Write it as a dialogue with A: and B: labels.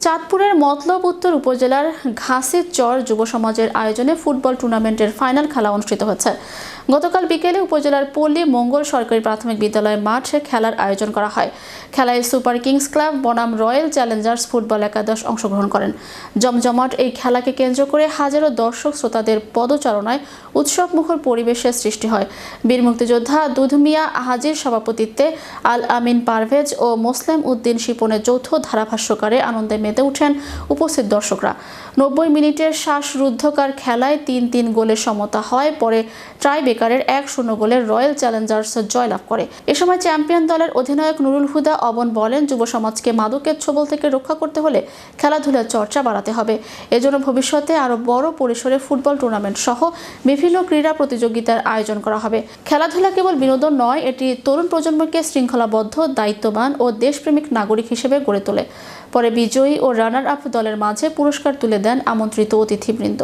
A: চাঁদপুরের মতলব উত্তর উপজেলার ঘাসের চর যুব সমাজের আয়োজনে ফুটবল টুর্নামেন্টের ফাইনাল খেলা অনুষ্ঠিত হচ্ছে। গতকাল বিকেলে উপজেলার পল্লী মঙ্গল সরকারি প্রাথমিক বিদ্যালয় মাঠে খেলার আয়োজন করা হয়। খেলায় সুপার কিংস ক্লাব, বনাম রয়্যাল চ্যালেঞ্জার্স ফুটবল একাদশ অংশগ্রহণ করেন। জমজমাট এই খেলাকে কেন্দ্র করে হাজারো দর্শক শ্রোতাদের পদচারণায় উৎসবমুখর পরিবেশের সৃষ্টি হয়। বীর মুক্তিযোদ্ধা দুধমিয়া হাজির সভাপতিত্বে আল আমিন পারভেজ ও মোসলেম উদ্দিন শিপনের যৌথ ধারাভাষ্যকারে আনন্দে মেতে উঠেন উপস্থিত দর্শকরা। নব্বই মিনিটের শ্বাসরুদ্ধকার খেলায় তিন তিন গোলের সমতা হয়, পরে ট্রাই বেকারের এক শূন্য গোলের রয়্যাল চ্যালেঞ্জার্স জয়লাভ করে। এ সময় চ্যাম্পিয়ন দলের অধিনায়ক নুরুল হুদা অবন বলেন, যুব সমাজকে মাদকের ছোবল থেকে রক্ষা করতে হলে খেলাধুলার চর্চা বাড়াতে হবে। এজন্য ভবিষ্যতে আরও বড় পরিসরে ফুটবল টুর্নামেন্ট সহ বিভিন্ন ক্রীড়া প্রতিযোগিতার আয়োজন করা হবে। খেলাধুলা কেবল বিনোদন নয়, এটি তরুণ প্রজন্মকে শৃঙ্খলাবদ্ধ, দায়িত্ববান ও দেশপ্রেমিক নাগরিক হিসেবে গড়ে তোলে। পরে ও রানার আপ দলের মাঝে পুরস্কার তুলে দেন আমন্ত্রিত অতিথিবৃন্দ।